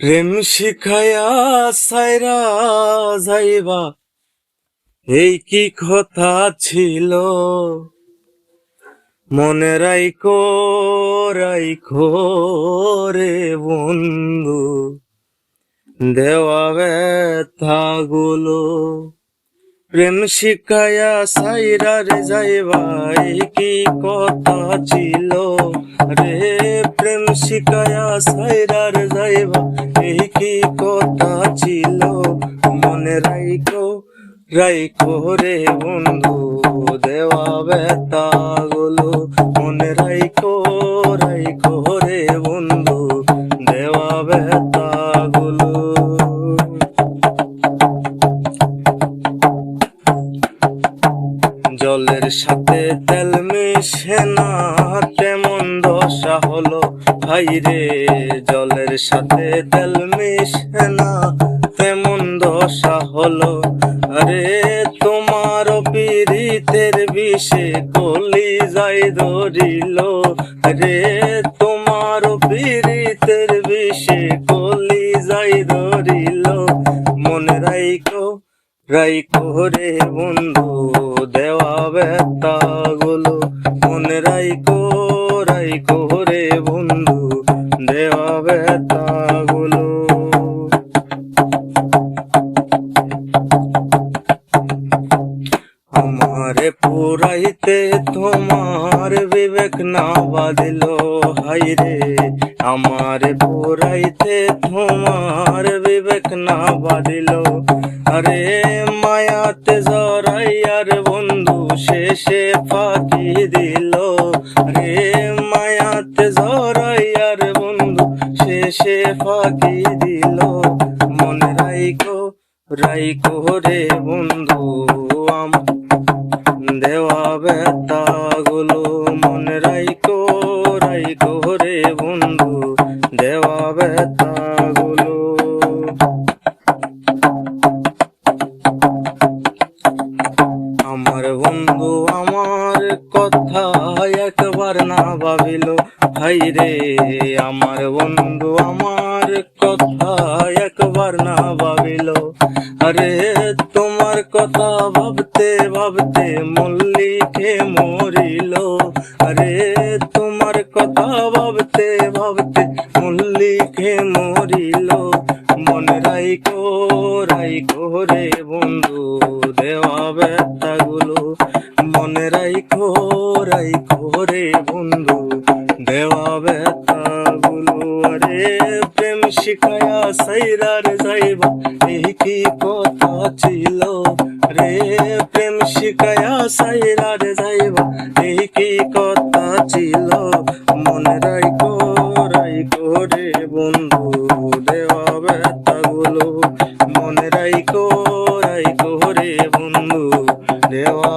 প্রেম শিখায়া সাইরা যাইবা, এই কি কথা ছিল? মনে রাইকো রাইকো রে বন্ধু, দেওয়া ব্যথাগুলো। প্রেম শিখায়া সাইরা রে যাইবা, এই কি কথা ছিল রে প্রেম শিখায়া সাইরা রে যাইবা, এই কি কথা ছিল? মনে রাইকো রাইকো রে বন্ধু, দেওয়া ব্যথা গুলো। মনে রাইকো রাইকো রে বন্ধু, দেওয়া ব্যথা গুলো। জলের সাথে তেল মিশে না, তেমন দশা হলো, ভাই রে, জলের সাথে তেল মিশে না। তেমন দশা হলো, আরে তোমার পীড়িতের বিষে কলি যাই ধরিল। রে তোমার পীড়িতের বিষে কলি যাই ধরিল। মনে রাইকো রাইকো রে বন্ধু, দেওয়া ব্যথা গুলো আমারে পুরাইতে তোমার বিবেক না বাদিল হাই রে। আমারে পুরাইতে তোমার বিবেক না বাদিল আরে মায়াতে জরাইয়ার বন্ধু শেষে ফাঁকি দিল। রে মায়াতে জরাইয়ার বন্ধু শেষে ফাঁকি রাইকো রে বন্ধু আমার দেওয়া ব্যথা গুলো মনে রাইকো রাইকো রে বন্ধু, দেওয়া ব্যথা গুলো। আমার বন্ধু, আমার কথা একবার না ভাবিল ভাই রে, আমার বন্ধু, আমার কথা একবার না ভাবিল। আরে তোমার কথা ভাবতে ভাবতে মল্লিকে মরিল। আরে তোমার কথা ভাবতে ভাবতে মল্লিকে মরিল। মনে রাইকো রাইকো রে বন্ধু, দেওয়া ব্যথাগুলো। মনে রাইকো রাইকো রে বন্ধু, দেওয়া ব্যথাগুলো। আরে শিখায়া সাইরার যাইবা, এই কি কথা ছিল? রে প্রেম শিখায়া সাইরার যাইবা, এই কি কথা ছিল? মনে রাইকো রাইকো রে বন্ধু, দেওয়া ব্যথাগুলো। মনে রাইকো রাইকো রে বন্ধু, দেওয়া